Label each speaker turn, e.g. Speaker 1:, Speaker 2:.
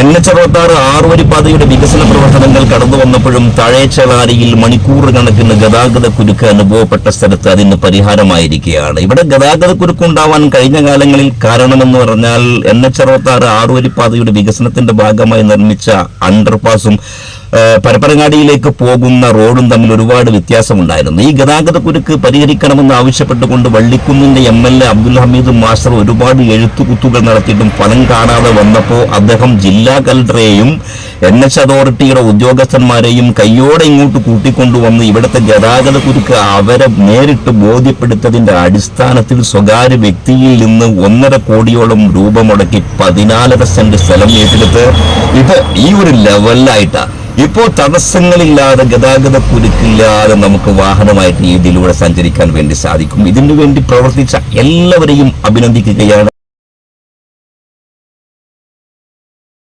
Speaker 1: N H അറുപത്താറ് ആറുവരിപ്പാതയുടെ വികസന പ്രവർത്തനങ്ങൾ കടന്നു വന്നപ്പോഴും തഴയച്ചലാരിയിൽ മണിക്കൂർ കണക്കിന് ഗതാഗത കുരുക്ക് അനുഭവപ്പെട്ട സ്ഥലത്ത് അതിന് പരിഹാരമായിരിക്കുകയാണ്. ഇവിടെ ഗതാഗത കുരുക്കുണ്ടാവാൻ കഴിഞ്ഞ കാലങ്ങളിൽ കാരണമെന്ന് പറഞ്ഞാൽ എൻ എച്ച് അറുപത്താറ് ആറുവരിപ്പാതയുടെ വികസനത്തിന്റെ ഭാഗമായി നിർമ്മിച്ച അണ്ടർപാസും പരപ്പനങ്ങാടിയിലേക്ക് പോകുന്ന റോഡും തമ്മിൽ ഒരുപാട് വ്യത്യാസമുണ്ടായിരുന്നു. ഈ ഗതാഗത കുരുക്ക് പരിഹരിക്കണമെന്ന് ആവശ്യപ്പെട്ടുകൊണ്ട് വള്ളിക്കുന്നിന്റെ M L A Abdul Hameed master ഒരുപാട് എഴുത്തുകുത്തുകൾ നടത്തിയിട്ടും ഫലം കാണാതെ വന്നപ്പോൾ അദ്ദേഹം ജില്ലാ കലക്ടറെയും എൻ എച്ച് അതോറിറ്റിയുടെ ഉദ്യോഗസ്ഥന്മാരെയും കയ്യോടെ ഇങ്ങോട്ട് കൂട്ടിക്കൊണ്ടുവന്ന് ഇവിടുത്തെ ഗതാഗത കുരുക്ക് അവരെ നേരിട്ട് ബോധ്യപ്പെടുത്തതിന്റെ അടിസ്ഥാനത്തിൽ സ്വകാര്യ വ്യക്തിയിൽ നിന്ന് ഒന്നര കോടിയോളം രൂപ മുടക്കി പതിനാലര സെന്റ് സ്ഥലം ഏറ്റെടുത്ത് ഇത് ഈ ഒരു ലെവലിലായിട്ടാണ് ഇപ്പോൾ തടസ്സങ്ങളില്ലാതെ ഗതാഗത കുരുക്കില്ലാതെ നമുക്ക് വാഹനമായിട്ട് ഇതിലൂടെ സഞ്ചരിക്കാൻ വേണ്ടി സാധിക്കും. ഇതിനു വേണ്ടി പ്രവർത്തിച്ച എല്ലാവരെയും അഭിനന്ദിക്കുകയാണ്.